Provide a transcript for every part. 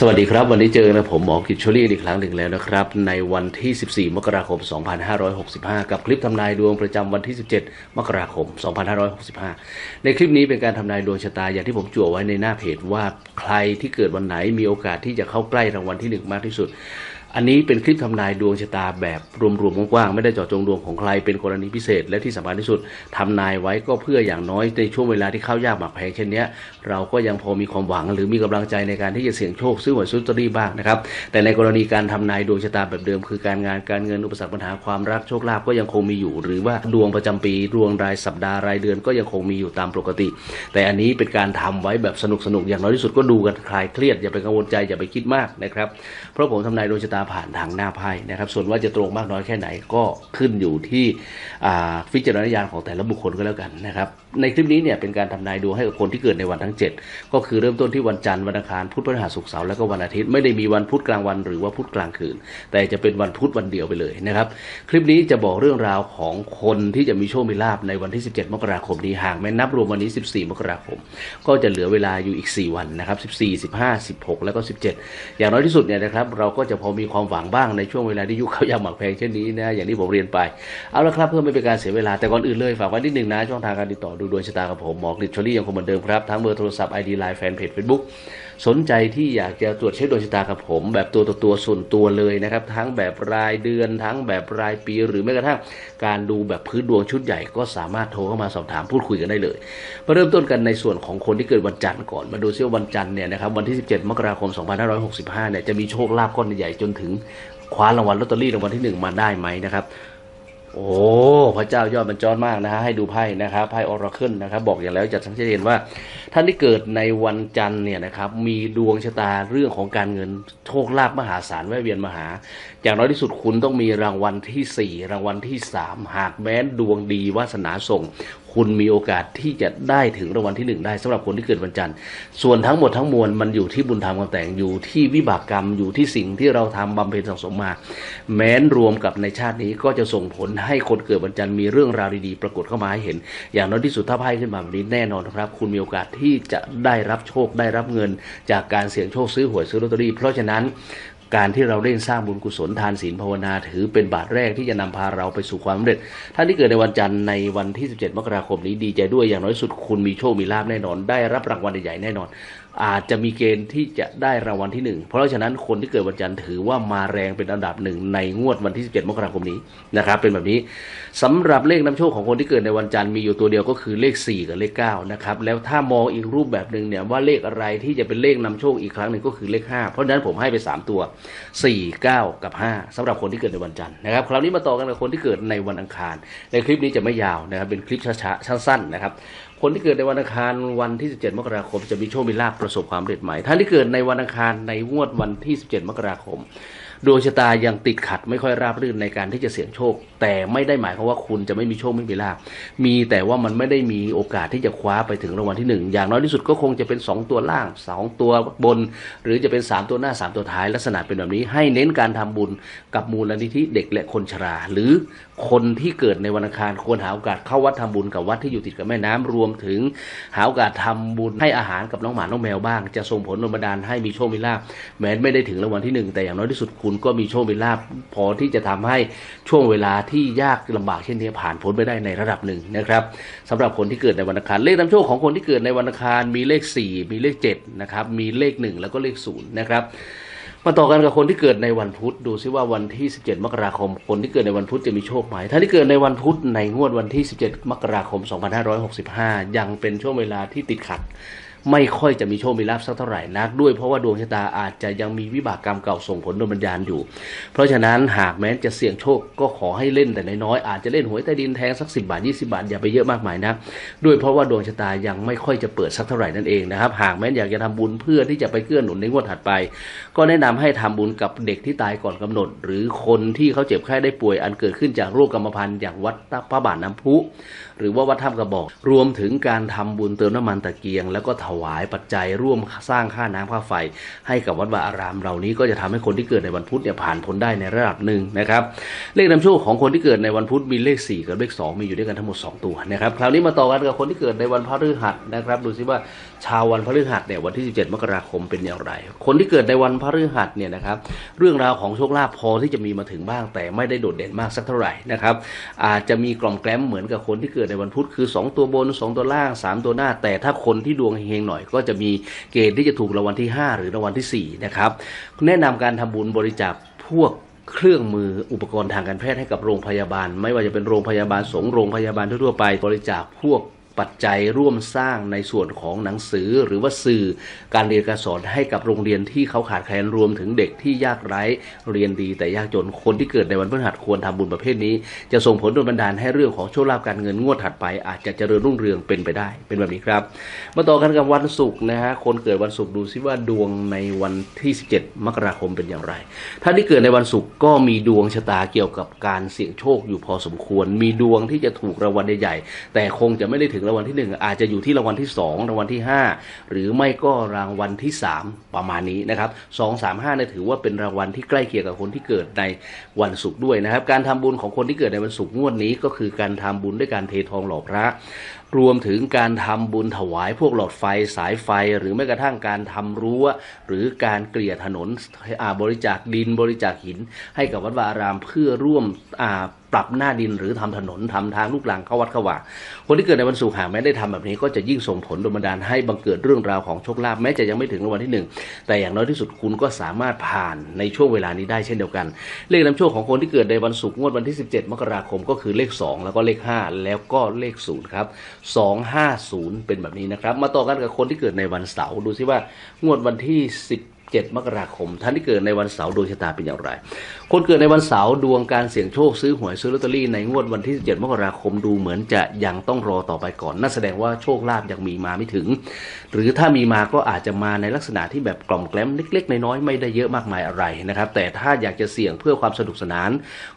สวัสดีครับ วันนี้เจอนะผมหมอกิจชลี่อีกครั้งหนึ่งแล้วนะครับ ในวันที่ 14 มกราคม 2565 กับคลิปทำนายดวงประจำวันที่ 17 มกราคม 2565 ในคลิปนี้เป็นการทำนายดวงชะตาอย่างที่ผมจั่วไว้ในหน้าเพจว่าใครที่เกิดวันไหนมีโอกาสที่จะเข้าใกล้รางวัลที่ 1 มากที่สุด อันนี้เป็นคลิปทำนายดวงชะตาแบบรวมๆกว้างๆไม่ได้เจาะจงดวงของใครเป็นกรณีพิเศษ และที่สำคัญที่สุดทำนายไว้ก็เพื่ออย่างน้อยในช่วงเวลาที่เข้ายากหมากแพงเช่นเนี้ยเราก็ยังพอมีความหวังหรือมีกำลังใจในการที่จะเสี่ยงโชคซื้อหวยซื้อตอรี่บ้างนะครับแต่ในกรณีการทำนายดวงชะตาแบบเดิม คือการงานการเงินอุปสรรคปัญหาความรักโชคลาภก็ยังคงมีอยู่ หรือว่าดวงประจำปีดวงรายสัปดาห์รายเดือนก็ยังคงมีอยู่ตามปกติ แต่อันนี้เป็นการทำไว้แบบสนุกๆอย่างน้อยที่สุดก็ดูกันคลายเครียดอย่าไปกังวลใจอย่าไปคิดมากนะครับเพราะผมทำนายดวงชะตาผ่านทางหน้าไพ่นะครับ ส่วนว่าจะตรงมากน้อยแค่ไหนก็ขึ้นอยู่ที่วิจารณญาณของแต่ละบุคคลก็แล้วกันนะครับ ในคลิปนี้เนี่ยเป็นการทำนายดวงให้กับคนที่เกิดในวันทั้ง 7 ก็คือเริ่มต้นที่วันจันทร์วันอังคารพุธพฤหัสศุกร์เสาร์แล้วก็วันอาทิตย์ไม่ได้มีวันพุธกลางวันหรือว่าพุธกลางคืน แต่จะเป็นวันพุธวันเดียวไปเลยนะครับคลิปนี้จะบอกเรื่องราวของคนที่จะมีโชคมีลาภในวันที่ 17 มกราคมนี้หากแม้นับรวมวันนี้ 14 มกราคม ก็จะเหลือเวลาอยู่อีก 4 วันนะครับ14 15 16 แล้วก็ 17 อย่างน้อยที่สุดเนี่ยนะครับเราก็จะพอมีความหวังบ้างในช่วงเวลาที่ยุคเขายาหมากแพงเช่นนี้นะอย่างที่ผมเรียนไปเอาละครับเพื่อไม่เป็นการเสียเวลาแต่ก่อนอื่นเลยฝากไว้นิดหนึ่งนะช่องทางการติดต่อดูดวงชะตากับผม หมอกฤษชลี่ยังคงเหมือนเดิมครับ ทั้งเบอร์โทรศัพท์ไอดีไลน์แฟนเพจเฟซบุ๊กสนใจที่อยากจะตรวจเช็คดวงชะตากับผม แบบตัวต่อตัวส่วนตัวเลยนะครับ ทั้งแบบรายเดือน ทั้งแบบรายปี หรือแม้กระทั่งการดูแบบพื้นดวงชุดใหญ่ก็สามารถโทรเข้ามาสอบถามพูดคุยกันได้เลยมาเริ่มต้นกันในส่วนของคนที่เกิดวันจันทร์ก่อนมาดูซิว่าวันจันทร์เนี่ยนะครับวันที่ 17 มกราคม 2565 เนี่ยจะมีโชคลาภก้อนใหญ่จนถึงคว้ารางวัลลอตเตอรี่รางวัลที่หนึ่งมาได้ไหมนะครับ โอ้พระเจ้ายอดบรรจรมากนะฮะให้ดูไพ่นะครับไพ่ออราเคิลนะครับ บอกอย่างแล้วจะสังเกตเห็นว่า ท่านที่เกิดในวันจันทร์เนี่ยนะครับมีดวงชะตาเรื่องของการเงินโชคลาภมหาศาลแวะเวียนมาหา อย่างน้อยที่สุดคุณต้องมีรางวัลที่ 4 รางวัลที่ 3 หากแม้นดวงดีวาสนาส่ง คุณมีโอกาสที่จะได้ถึงรางวัลที่หนึ่งได้สำหรับคนที่เกิดวันจันทร์ ส่วนทั้งหมดทั้งมวลมันอยู่ที่บุญธรรมคำแต่งอยู่ที่วิบากกรรมอยู่ที่สิ่งที่เราทำบำเพ็ญสังสมมา แม้นรวมกับในชาตินี้ก็จะส่งผลให้คนเกิดวันจันทร์มีเรื่องราวดีๆ ปรากฏเข้ามาให้เห็น อย่างน้อยที่สุดถ้าไพ่ขึ้นมาแบบนี้แน่นอนครับ คุณมีโอกาสที่จะได้รับโชคได้รับเงิน จากการเสี่ยงโชคซื้อหวยซื้อลอตเตอรี่ เพราะฉะนั้น การที่เราเร่งสร้างบุญกุศลทานศีลภาวนาถือเป็นบาทแรกที่จะนำพาเราไปสู่ความสำเร็จ ท่านที่เกิดในวันจันทร์ในวันที่ 17 มกราคมนี้ดีใจด้วยอย่างน้อยสุดคุณมีโชค มีลาภแน่นอน ได้รับรางวัลใหญ่แน่นอน อาจจะมีเกณฑ์ที่จะได้รางวัลที่หนึ่งเพราะฉะนั้นคนที่เกิดวันจันทร์ถือว่ามาแรงเป็นอันดับหนึ่งในงวดวันที่ 17 มกราคมนี้นะครับ เป็นแบบนี้สำหรับเลขนำโชคของคนที่เกิดในวันจันทร์มีอยู่ตัวเดียวก็คือเลข 4 กับเลข9นะครับแล้วถ้ามองอีกรูปแบบหนึ่งเนี่ยว่าเลขอะไรที่จะเป็นเลขนำโชคอีกครั้งหนึ่งก็คือเลข 5 เพราะฉะนั้นผมให้ไป 3 ตัว 4 9 กับ 5สำหรับคนที่เกิดในวันจันทร์นะครับคราวนี้มาต่อกันกับคนที่เกิดในวันอังคาร ในคลิปนี้จะไม่ยาวนะครับเป็นคลิปช้าๆสั้นๆนะครับคนที่เกิดในวันอังคารวันที่ 17 มกราคม จะมีโชคมีลาภประสบความสำเร็จใหม่ท่านที่เกิดในวันอังคารในงวดวันที่ 17 มกราคม ดวงชะตายังติดขัดไม่ค่อยราบรื่นในการที่จะเสี่ยงโชค แต่ไม่ได้หมายความว่าคุณจะไม่มีโชคไม่มีลาภมีแต่ว่ามันไม่ได้มีโอกาสที่จะคว้าไปถึงรางวัลที่หนึ่งอย่างน้อยที่สุดก็คงจะเป็น 2 ตัวล่าง 2 ตัวบน หรือจะเป็น 3 ตัวหน้า 3 ตัวท้ายลักษณะเป็นแบบนี้ ให้เน้นการทำบุญกับมูลนิธิเด็กและคนชรา หรือคนที่เกิดในวันอังคารควรหาโอกาสเข้าวัดทำบุญกับวัดที่อยู่ติดกับแม่น้ำรวมถึง หาโอกาสทำบุญให้อาหารกับน้องหมาน้องแมวบ้าง จะส่งผลดลบันดาลให้มีโชคมีลาภแม้ไม่ได้ถึงรางวัลที่หนึ่งแต่อย่างน้อยที่สุดคุณก็มีโชคมีลาภพอที่จะทำให้ช่วงเวลาที่ยากลำบากเช่นนี้ผ่านพ้นไปได้ในระดับหนึ่งนะครับสำหรับคนที่เกิดในวันอังคารเลขนำโชคของคนที่เกิดในวันอังคารมีเลข 4 มีเลข7นะครับมีเลข 1 แล้วก็เลข0นะครับมาต่อกันกับคนที่เกิดในวันพุธดูซิว่าวันที่ 17 มกราคม คนที่เกิดในวันพุธจะมีโชคไหมถ้าที่เกิดในวันพุธในงวดวันที่ 17 มกราคม 2565 ยังเป็นช่วงเวลาที่ติดขัด ไม่ค่อยจะมีโชค มีลาภสักเท่าไหร่นักด้วยเพราะว่าดวงชะตาอาจจะยังมีวิบากกรรมเก่าส่งผลโดนบันดาลอยู่ เพราะฉะนั้นหากแม้จะเสี่ยงโชคก็ขอให้เล่นแต่น้อยๆอาจจะเล่นหวยใต้ดินแทงสัก10บาท 20 บาท อย่าไปเยอะมากมายนะด้วยเพราะว่าดวงชะตายังไม่ค่อยจะเปิดสักเท่าไหร่นั่นเองนะครับหากแม้อยากจะทำบุญเพื่อที่จะไปเกื้อหนุนในงวดถัดไป ก็แนะนำให้ทำบุญกับเด็กที่ตายก่อนกำหนด หรือคนที่เขาเจ็บไข้ได้ป่วยอันเกิดขึ้นจากโรคกรรมพันธุ์อย่างวัดพระบาทน้ำพุหรือว่าวัดถ้ำกระบอก รวมถึงการทำบุญเติมน้ำมันตะเกียง แล้วก็ถวายปัจจัยร่วมสร้างค่าน้ำค่าไฟ ให้กับวัดวาอารามเหล่านี้ก็จะทำให้คนที่เกิดในวันพุธเนี่ยผ่านพ้นได้ในระดับหนึ่งนะครับเลขนำโชคของคนที่เกิดในวันพุธมีเลข 4 กับเลข 2 มีอยู่ด้วยกันทั้งหมด 2 ตัวนะครับคราวนี้มาต่อกันกับคนที่เกิดในวันพฤหัสนะครับดูซิว่าชาววันพฤหัสเนี่ยวันที่ 17 มกราคมเป็นอย่างไร คนที่เกิดในวันพฤหัสเนี่ยนะครับเรื่องราวของโชคลาภพอที่จะมีมาถึงบ้าง แต่ไม่ได้โดดเด่นมากสักเท่าไหร่นะครับอาจจะมีกล่อมแกล้มเหมือนกับคนที่เกิดในวันพุธคือ 2 ตัวบน 2 ตัวล่าง 3 ตัวหน้า แต่ถ้าคนที่ดวงเฮงหน่อย ก็จะมีเกณฑ์ที่จะถูกรางวัลที่ 5 หรือรางวัลที่4นะครับแนะนำการทำบุญบริจาคพวกเครื่องมืออุปกรณ์ทางการแพทย์ให้กับโรงพยาบาล ไม่ว่าจะเป็นโรงพยาบาลสงฆ์โรงพยาบาลทั่วไปบริจาคพวก ปัจจัยร่วมสร้างในส่วนของหนังสือหรือว่าสื่อการเรียนการสอนให้กับโรงเรียนที่เขาขาดแคลนรวมถึงเด็กที่ยากไร้เรียนดีแต่ยากจนคนที่เกิดในวันพฤหัสควรทำบุญประเภทนี้ จะส่งผลโดนบันดาลให้เรื่องของโชคลาภการเงินงวดถัดไป อาจจะเจริญรุ่งเรืองเป็นไปได้ เป็นแบบนี้ครับ มาต่อกันกับวันศุกร์นะฮะคนเกิดวันศุกร์ดูซิว่าดวงในวันที่ 17 มกราคมเป็นอย่างไรท่านที่เกิดในวันศุกร์ก็มีดวงชะตาเกี่ยวกับการเสี่ยงโชคอยู่พอสมควร มีดวงที่จะถูกรางวัลใหญ่ๆแต่คงจะไม่ได้ถึงรางวัลที่หนึ่งอาจจะอยู่ที่รางวัลที่สองรางวัลที่ห้าหรือไม่ก็รางวัลที่สามประมาณนี้นะครับสองสามห้าเนี่ยถือว่าเป็นรางวัลที่ใกล้เคียงกับคนที่เกิดในวันศุกร์ด้วยนะครับ การทำบุญของคนที่เกิดในวันศุกร์งวดนี้ก็คือการทำบุญด้วยการเททองหล่อพระรวมถึงการทำบุญถวายพวกหลอดไฟสายไฟ หรือแม้กระทั่งการทำรั้ว หรือการเกลี่ยถนนอ่าบริจาคดินบริจาคหิน ให้กับวัดวารามเพื่อร่วมปรับหน้าดินหรือทำถนนทำทางลูกหลังเข้าวัดเข้าว่าคนที่เกิดในวันศุกร์หากไม่ได้ทำแบบนี้ก็จะยิ่งส่งผลโดนบันดาลให้บังเกิดเรื่องราวของโชคลาภแม้จะยังไม่ถึงรางวัลที่หนึ่งแต่อย่างน้อยที่สุดคุณก็สามารถผ่านในช่วงเวลานี้ได้เช่นเดียวกัน เลขนำโชคของคนที่เกิดในวันศุกร์งวดวันที่ 17 มกราคมก็คือเลข 2 แล้วก็เลข 5 แล้วก็เลข0ครับ250 เป็นแบบนี้นะครับ มาต่อกันกับคนที่เกิดในวันเสาร์ดูซิว่างวดวันที่ 7 มกราคม ท่านที่เกิดในวันเสาร์ดวงชะตาเป็นอย่างไร คนเกิดในวันเสาร์ดวงการเสี่ยงโชคซื้อหวยซื้อลอตเตอรี่ในงวดวันที่ 17 มกราคมดูเหมือนจะยังต้องรอต่อไปก่อน นั่นแสดงว่าโชคลาภยังมีมาไม่ถึง หรือถ้ามีมาก็อาจจะมาในลักษณะที่แบบกล่อมแกล้มเล็กๆน้อยๆไม่ได้เยอะมากมายอะไรนะครับ แต่ถ้าอยากจะเสี่ยงเพื่อความสนุกสนาน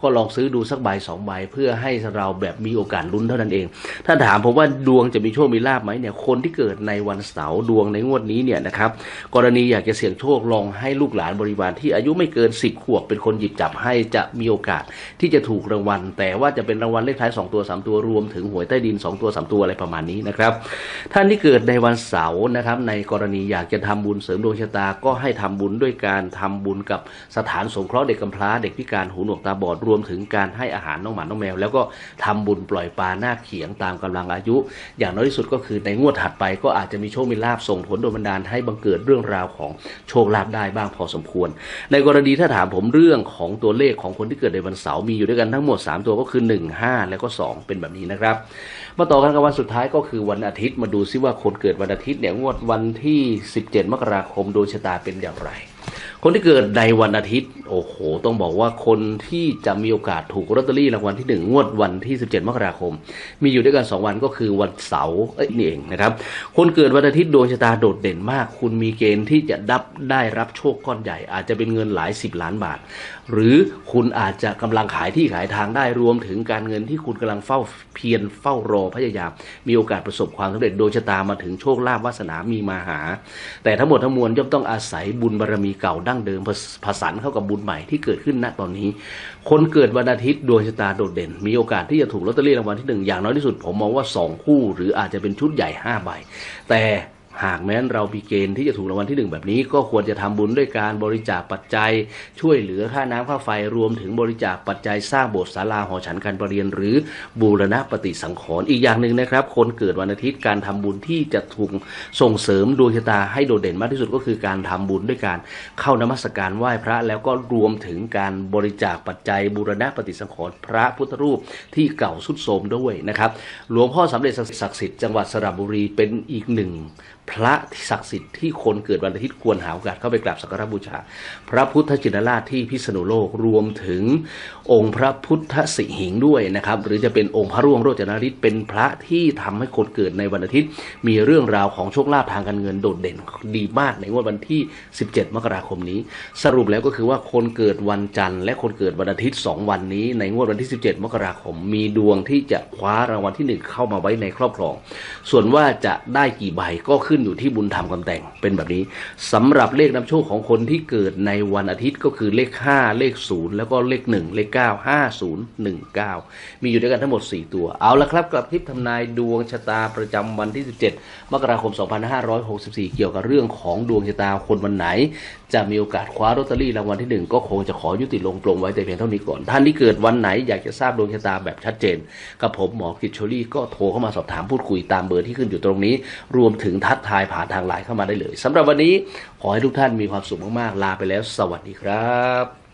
ก็ลองซื้อดูสักใบสองใบเพื่อให้เราแบบมีโอกาสลุ้นเท่านั้นเอง ถ้าถามผมว่าดวงจะมีโชคมีลาภไหมเนี่ยคนที่เกิดในวันเสาร์ดวงในงวดนี้เนี่ยนะครับกรณีอยากจะเสี่ยงโชคลองให้ลูกหลานบริวารที่อายุไม่เกิน10ขวบเป็นคนหยิบจับให้จะมีโอกาสที่จะถูกรางวัล แต่ว่าจะเป็นรางวัลเลขท้าย 2 ตัว 3 ตัวรวมถึงหวยใต้ดิน 2 ตัว 3 ตัวอะไรประมาณนี้นะครับ ท่านที่เกิดในวันเสาร์นะครับในกรณีอยากจะทำบุญเสริมดวงชะตาก็ให้ทำบุญด้วยการทำบุญกับสถานสงเคราะห์เด็กกำพร้าเด็กพิการหูหนวกตาบอดรวมถึงการให้อาหารน้องหมาน้องแมว แล้วก็ทำบุญปล่อยปลาหน้าเขียงตามกำลังอายุ อย่างน้อยที่สุดก็คือในงวดถัดไปก็อาจจะมีโชคมีลาภส่งผลโดนบันดาลให้บังเกิดเรื่องราวของโชคลาภได้บ้างพอสมควร ในกรณีถ้าถามผมเรื่องของตัวเลขของคนที่เกิดในวันเสาร์มีอยู่ด้วยกันทั้งหมด 3 ตัวก็คือ 1 5 แล้วก็ 2 เป็นแบบนี้นะครับมาต่อกันกับวันสุดท้ายก็คือวันอาทิตย์มาดูซิว่าคนเกิดวันอาทิตย์เนี่ยงวดวันที่ 17 มกราคมดวงชะตาเป็นอย่างไร คนที่เกิดในวันอาทิตย์ โอ้โห ต้องบอกว่าคนที่จะมีโอกาสถูกลอตเตอรี่รางวัลที่หนึ่งงวดวันที่ 17 มกราคม มีอยู่ด้วยกัน 2 วันก็คือวันเสาร์เอ้ยนี่เองนะครับ คนเกิดวันอาทิตย์ดวงชะตาโดดเด่นมาก คุณมีเกณฑ์ที่จะดับได้รับโชคก้อนใหญ่ อาจจะเป็นเงินหลาย 10 ล้านบาท หรือคุณอาจจะกำลังขายที่ขายทางได้รวมถึงการเงินที่คุณกำลังเฝ้าเพียรเฝ้ารอพยายาม มีโอกาสประสบความสำเร็จโดยชะตามาถึงโชคลาภวาสนามีมาหา แต่ทั้งหมดทั้งมวลย่อมต้องอาศัยบุญบารมีเก่าดั้งเดิมผสผสานเข้ากับบุญใหม่ที่เกิดขึ้นณตอนนี้ คนเกิดวันอาทิตย์ดวงชะตาโดดเด่น มีโอกาสที่จะถูกลอตเตอรี่รางวัลที่หนึ่งอย่างน้อยที่สุดผมมองว่าสองคู่ หรืออาจจะเป็นชุดใหญ่ห้าใบแต่ หากแม้นเรามีเกณฑ์ที่จะถูกรางวัลที่หนึ่งแบบนี้ ก็ควรจะทำบุญด้วยการบริจาคปัจจัย ช่วยเหลือค่าน้ำค่าไฟรวมถึงบริจาคปัจจัยสร้างโบสถ์ศาลาหอฉันการประเรียน หรือบูรณะปฏิสังขรณ์อีกอย่างหนึ่งนะครับ คนเกิดวันอาทิตย์การทำบุญที่จะถูกส่งเสริมดวงชะตาให้โดดเด่นมากที่สุดก็คือการทำบุญด้วยการเข้านมัสการไหว้พระแล้วก็รวมถึงการบริจาคปัจจัยบูรณะปฏิสังขรณ์พระพุทธรูปที่เก่าสุดโทรมด้วยนะครับหลวงพ่อสำเร็จศักดิ์สิทธิ์จังหวัดสระบุรีเป็นอีกหนึ่งพระศักดิ์สิทธิ์ที่คนเกิดวันอาทิตย์ควรหาโอกาสเข้าไปกราบสักการะบูชา พระพุทธจินราชที่พิษณุโลกรวมถึงองค์พระพุทธสิหิงค์ด้วยนะครับ หรือจะเป็นองค์พระร่วงโรจนฤทธิ์เป็นพระที่ทำให้คนเกิดในวันอาทิตย์ มีเรื่องราวของโชคลาภทางการเงินโดดเด่นดีมากในงวดวันที่ 17 มกราคมนี้ สรุปแล้วก็คือว่าคนเกิดวันจันทร์และคนเกิดวันอาทิตย์ 2 วันนี้ ในงวดวันที่ 17 มกราคม มีดวงที่จะคว้ารางวัลที่ 1 เข้ามาไว้ในครอบครอง ส่วนว่าจะได้กี่ใบก็ขึ้นขึ้นอยู่ที่บุญธรรมกำแต่งเป็นแบบนี้สำหรับเลขนำโชคของคนที่เกิดในวันอาทิตย์ก็คือเลข 5 เลข 0 แล้วก็เลข 1 เลข 9 5 0 1 9 มีอยู่ด้วยกันทั้งหมด 4 ตัว เอาละครับ กับคลิปทำนายดวงชะตาประจำวันที่ 17 มกราคม 2564 เกี่ยวกับเรื่องของดวงชะตาคนวันไหน จะมีโอกาสคว้าลอตเตอรี่รางวัลที่หนึ่งก็คงจะขอยุติลงปลงไว้แต่เพียงเท่านี้ก่อน ท่านที่เกิดวันไหนอยากจะทราบดวงชะตาแบบชัดเจน กับผมหมอกิจโชลี่ก็โทรเข้ามาสอบถามพูดคุยตามเบอร์ที่ขึ้นอยู่ตรงนี้ รวมถึงทักทายผ่านทางไลน์เข้ามาได้เลยสำหรับวันนี้ขอให้ทุกท่านมีความสุขมากๆลาไปแล้ว สวัสดีครับ